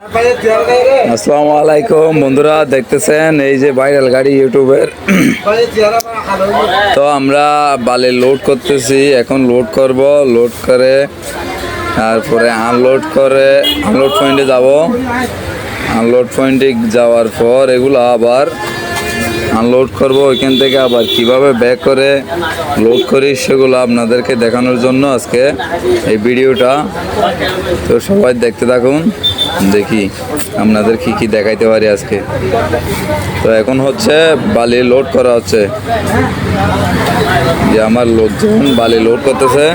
আসসালামু আলাইকুম, বন্ধুরা, দেখতেছেন এই যে ভাইরাল গাড়ি ইউটিউবের। তো আমরা বালে লোড করতেছি, এখন লোড করব লোড করে তারপরে আনলোড করে আনলোড পয়েন্টে যাব। আনলোড পয়েন্টে যাওয়ার পর এগুলো আবার আনলোড করব, ওইখান থেকে আবার কীভাবে ব্যাক করে লোড করি সেগুলো আপনাদেরকে দেখানোর জন্য আজকে এই ভিডিওটা। তো সবাই দেখতে থাকুন, দেখি আপনাদের কি কি দেখাইতে পারি আজকে। তো এখন হচ্ছে বালি লোড করা হচ্ছে। যে আমার লোকজন বালি লোড করতেছে।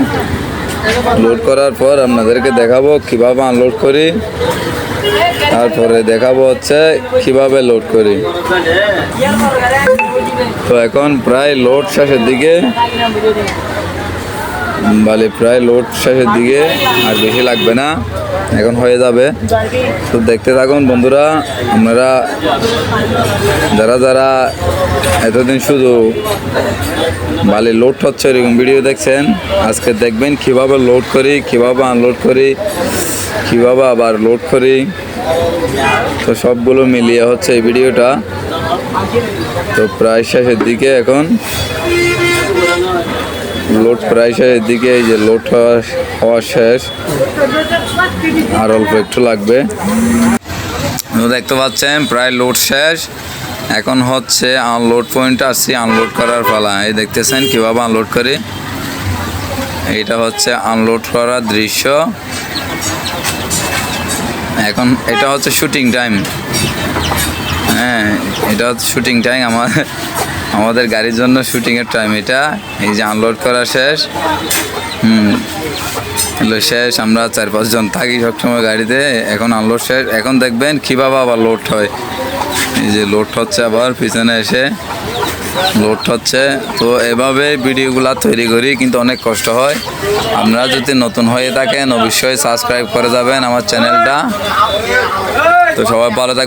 লোড করার পর আপনাদেরকে দেখাবো কীভাবে আনলোড করি। তারপরে দেখাবো হচ্ছে কীভাবে লোড করি। তো এখন প্রায় লোড শেষের দিকে। বালি, প্রায় লোড শেষের দিকে, আর বেশি লাগবে না। এখন হয়ে যাবে। তো দেখতে থাকুন বন্ধুরা, আপনারা যারা যারা এতদিন শুধু বালি লোড হচ্ছে, এরকম ভিডিও দেখছেন? আজকে দেখবেন কীভাবে লোড করি, কীভাবে আনলোড করি, কীভাবে আবার লোড করি। তো সবগুলো মিলিয়ে হচ্ছে এই ভিডিওটা তো প্রায় শেষের দিকে এখন লোড প্রায় শেষের দিকে, এই যে লোড হওয়া শেষ। আর অল্প একটু লাগবে। দেখতে পাচ্ছেন, প্রায় লোড শেষ। এখন হচ্ছে আনলোড পয়েন্ট আসছি আনলোড করার পালা। এই দেখতেছেন কীভাবে আনলোড করি? এটা হচ্ছে আনলোড করার দৃশ্য। এখন এটা হচ্ছে শুটিং টাইম হ্যাঁ এটা হচ্ছে শুটিং টাইম আমার, আমাদের গাড়ির জন্য শুটিংয়ের টাইম এটা। এই যে আনলোড করা শেষ। হুম শেষ, আমরা চার পাঁচজন থাকি সবসময় গাড়িতে। এখন আনলোড শেষ। এখন দেখবেন কীভাবে আবার লোড হয়। এই যে লোড হচ্ছে আবার, পিছনে এসে লোড হচ্ছে। তো এভাবে ভিডিওগুলো তৈরি করি, কিন্তু অনেক কষ্ট হয়। আপনারা যদি নতুন হয়ে থাকেন, অবশ্যই সাবস্ক্রাইব করে যাবেন আমার চ্যানেলটা তো সবাই ভালো থাকবে